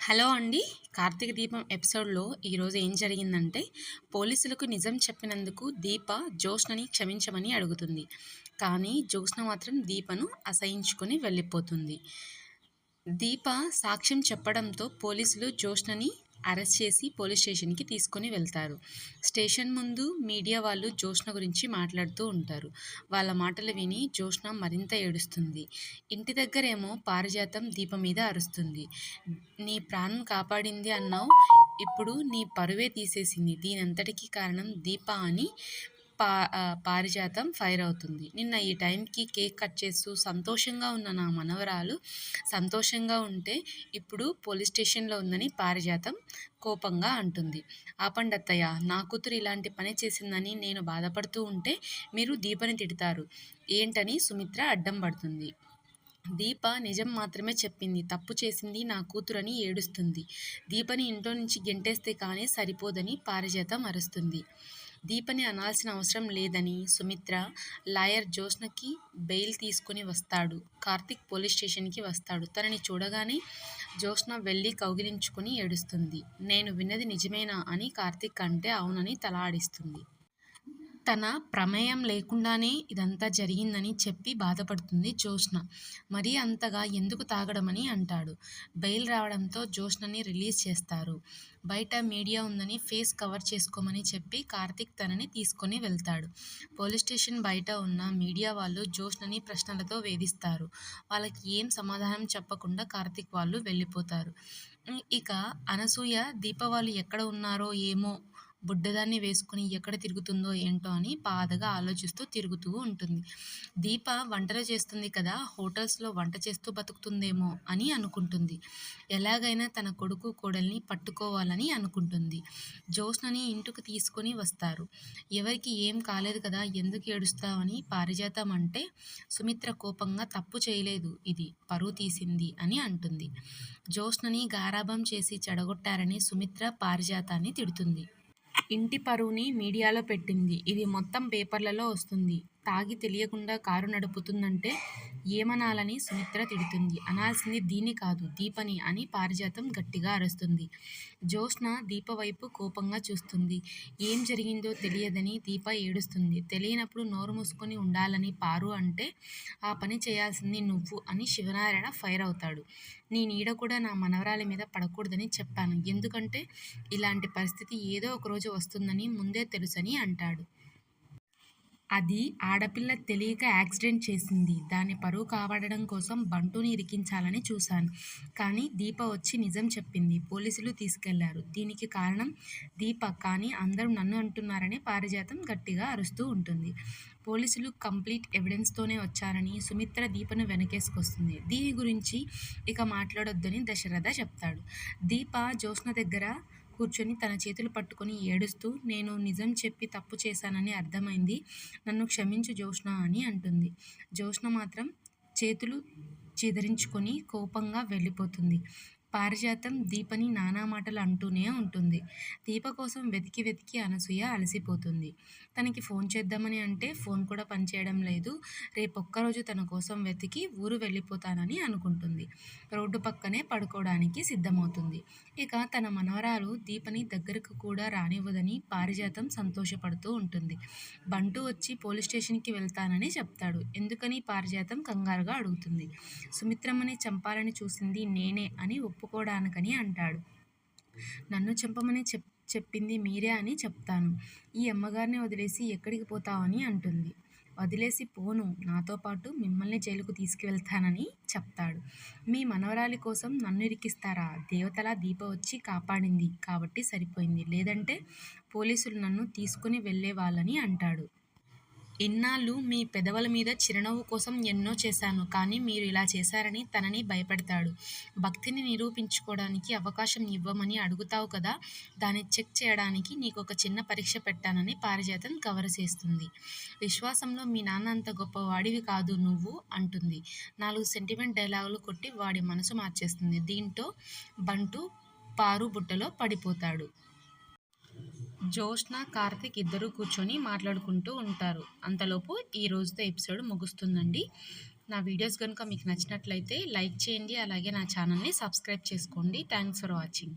Hello అండి. కార్తీక దీపం ఎపిసోడ్లో ఈరోజు ఏం జరిగిందంటే పోలీసులకు నిజం చెప్పినందుకు దీప జ్యోష్ణని క్షమించమని అడుగుతుంది. కానీ జ్యోత్స్న మాత్రం దీపను అసహించుకొని వెళ్ళిపోతుంది. దీప సాక్ష్యం చెప్పడంతో పోలీసులు జ్యోష్ణని అరెస్ట్ చేసి పోలీస్ స్టేషన్కి తీసుకొని వెళ్తారు. స్టేషన్ ముందు మీడియా వాళ్ళు జ్యోత్స్న గురించి మాట్లాడుతూ ఉంటారు. వాళ్ళ మాటలు విని జ్యోత్స్న మరింత ఏడుస్తుంది. ఇంటి దగ్గరేమో పారిజాతం దీపం మీద అరుస్తుంది. నీ ప్రాణం కాపాడింది అన్నావు. ఇప్పుడు నీ పరువే తీసేసింది. దీనంతటికీ కారణం దీప అని పా పారిజాతం ఫైర్ అవుతుంది. నిన్న ఈ టైంకి కేక్ కట్ చేస్తూ సంతోషంగా ఉన్న నా మనవరాలు సంతోషంగా ఉంటే ఇప్పుడు పోలీస్ స్టేషన్లో ఉందని పారిజాతం కోపంగా అంటుంది. ఆపండత్తయ్య నా కూతురు ఇలాంటి పని చేసిందని నేను బాధపడుతూ ఉంటే మీరు దీపని తిడతారు. ఏంటని సుమిత్ర అడ్డం పడుతుంది. దీప నిజం మాత్రమే చెప్పింది. తప్పు చేసింది నా కూతురని ఏడుస్తుంది. దీపని ఇంట్లో నుంచి గెంటేస్తే కానీ సరిపోదని పారిజాతం అరుస్తుంది. దీపని అనాల్సిన అవసరం లేదని సుమిత్ర లాయర్ జ్యోత్స్నకి బెయిల్ తీసుకుని వస్తాడు. కార్తిక్ పోలీస్ స్టేషన్కి వస్తాడు. తనని చూడగానే జ్యోత్స్న వెళ్ళి కౌగిలించుకుని ఏడుస్తుంది. నేను విన్నది నిజమేనా అని కార్తిక్ అంటే అవునని తలాడిస్తుంది తన ప్రమేయం లేకుండానే ఇదంతా జరిగిందని చెప్పి బాధపడుతుంది జ్యోత్స్న. మరీ అంతగా ఎందుకు తాగడమని అంటాడు. బెయిల్ రావడంతో జ్యోత్స్నని రిలీజ్ చేస్తారు. బయట మీడియా ఉందని ఫేస్ కవర్ చేసుకోమని చెప్పి కార్తిక్ తనని తీసుకొని వెళ్తాడు. పోలీస్ స్టేషన్ బయట ఉన్న మీడియా వాళ్ళు జ్యోత్స్నని ప్రశ్నలతో వేధిస్తారు. వాళ్ళకి ఏం సమాధానం చెప్పకుండా కార్తిక్ వాళ్ళు వెళ్ళిపోతారు. ఇక అనసూయ దీప వాళ్ళు ఎక్కడ ఉన్నారో ఏమో బుడ్డదాన్ని వేసుకుని ఎక్కడ తిరుగుతుందో ఏంటో అని బాధగా ఆలోచిస్తూ తిరుగుతూ ఉంటుంది. దీప వంటలు చేస్తుంది కదా హోటల్స్లో వంట చేస్తూ బతుకుతుందేమో అని అనుకుంటుంది. ఎలాగైనా తన కొడుకు కోడల్ని పట్టుకోవాలని అనుకుంటుంది. జ్యోత్స్నని ఇంటికి తీసుకొని వస్తారు. ఎవరికి ఏం కాలేదు కదా ఎందుకు ఏడుస్తావని పారిజాతం అంటే సుమిత్ర కోపంగా తప్పు చేయలేదు ఇది పరువు తీసింది అని అంటుంది. జ్యోత్స్నని గారాభం చేసి చెడగొట్టారని సుమిత్ర పారిజాతాన్ని తిడుతుంది. ఇంటి పరువుని మీడియాలో పెట్టింది. ఇది మొత్తం పేపర్లలో వస్తుంది. తాగి తెలియకుండా కారు నడుపుతుందంటే ఏమనాలని సుమిత్ర తిడుతుంది. అనాల్సింది దీన్ని కాదు దీపని అని పారిజాతం గట్టిగా అరుస్తుంది. జ్యోత్స్న దీప వైపు కోపంగా చూస్తుంది. ఏం జరిగిందో తెలియదని దీప ఏడుస్తుంది. తెలియనప్పుడు నోరు మూసుకొని ఉండాలని పారు అంటే ఆ పని చేయాల్సింది నువ్వు అని శివనారాయణ ఫైర్ అవుతాడు. నీ నీడ కూడా నా మనవరాలి మీద పడకూడదని చెప్పాను. ఎందుకంటే ఇలాంటి పరిస్థితి ఏదో ఒకరోజు వస్తుందని ముందే తెలుసని అంటాడు. అది ఆడపిల్ల తెలియక యాక్సిడెంట్ చేసింది. దాని పరువు కాపాడడం కోసం బంటుని ఇరికించాలని చూశాను. కానీ దీప వచ్చి నిజం చెప్పింది. పోలీసులు తీసుకెళ్ళారు. దీనికి కారణం దీప. కానీ అందరూ నన్ను అంటున్నారని పారిజాతం గట్టిగా అరుస్తూ ఉంటుంది. పోలీసులు కంప్లీట్ ఎవిడెన్స్తోనే వచ్చారని సుమిత్ర దీపను వెనకేసుకొస్తుంది. దీని గురించి ఇక మాట్లాడొద్దని దశరథ చెప్తాడు. దీప జ్యోత్స్న దగ్గర కూర్చొని తన చేతులు పట్టుకొని ఏడుస్తూ నేను నిజం చెప్పి తప్పు చేశానని అర్థమైంది. నన్ను క్షమించు జోష్ణ అని అంటుంది. జోష్ణ మాత్రం చేతులు చిదరించుకొని కోపంగా వెళ్ళిపోతుంది. పారిజాతం దీపని నానా మాటలు అంటూనే ఉంటుంది. దీప కోసం వెతికి వెతికి అనసూయ అలసిపోతుంది. తనకి ఫోన్ చేద్దామని అంటే ఫోన్ కూడా పనిచేయడం లేదు. రేపొక్కరోజు తన కోసం వెతికి ఊరు వెళ్ళిపోతానని అనుకుంటుంది. రోడ్డు పక్కనే పడుకోవడానికి సిద్ధమవుతుంది. ఇక తన మనవరాలు దీపని దగ్గరకు కూడా రానివ్వదని పారిజాతం సంతోషపడుతూ ఉంటుంది. బంటు వచ్చి పోలీస్ స్టేషన్కి వెళ్తానని చెప్తాడు. ఎందుకని పారిజాతం కంగారుగా అడుగుతుంది. సుమిత్రమ్మని చంపాలని చూసింది నేనే అని ఒప్పుకోవడానికని అంటాడు. నన్ను చంపమని చెప్ చెప్పింది మీరే అని చెప్తాను. ఈ అమ్మగారిని వదిలేసి ఎక్కడికి పోతావని అంటుంది. వదిలేసి పోను నాతో పాటు మిమ్మల్ని జైలుకు తీసుకువెళ్తానని చెప్తాడు. మీ మనవరాలి కోసం నన్ను ఇరికిస్తారా? దేవతలా దీప వచ్చి కాపాడింది కాబట్టి సరిపోయింది. లేదంటే పోలీసులు నన్ను తీసుకుని వెళ్ళే వాళ్ళని అంటాడు. ఇన్నాళ్ళు మీ పెదవుల మీద చిరునవ్వు కోసం ఎన్నో చేశాను కానీ మీరు ఇలా చేశారని తనని భయపెడతాడు. భక్తిని నిరూపించుకోవడానికి అవకాశం ఇవ్వమని అడుగుతావు కదా దాన్ని చెక్ చేయడానికి నీకు ఒక చిన్న పరీక్ష పెట్టానని పారిజాతం కవర్ చేస్తుంది. విశ్వాసంలో మీ నాన్న అంత గొప్ప వాడివి కాదు నువ్వు అంటుంది. నాలుగు సెంటిమెంట్ డైలాగులు కొట్టి వాడి మనసు మార్చేస్తుంది. దీంతో బంటు పారు బుట్టలో పడిపోతాడు. జ్యోత్స్న కార్తిక్ ఇద్దరు కూర్చొని మాట్లాడుకుంటూ ఉంటారు. అంతలోపు ఈ రోజుతో ఎపిసోడ్ ముగుస్తుందండి. నా వీడియోస్ కనుక మీకు నచ్చినట్లయితే లైక్ చేయండి అలాగే నా ఛానల్ని సబ్స్క్రైబ్ చేసుకోండి. Thanks for watching.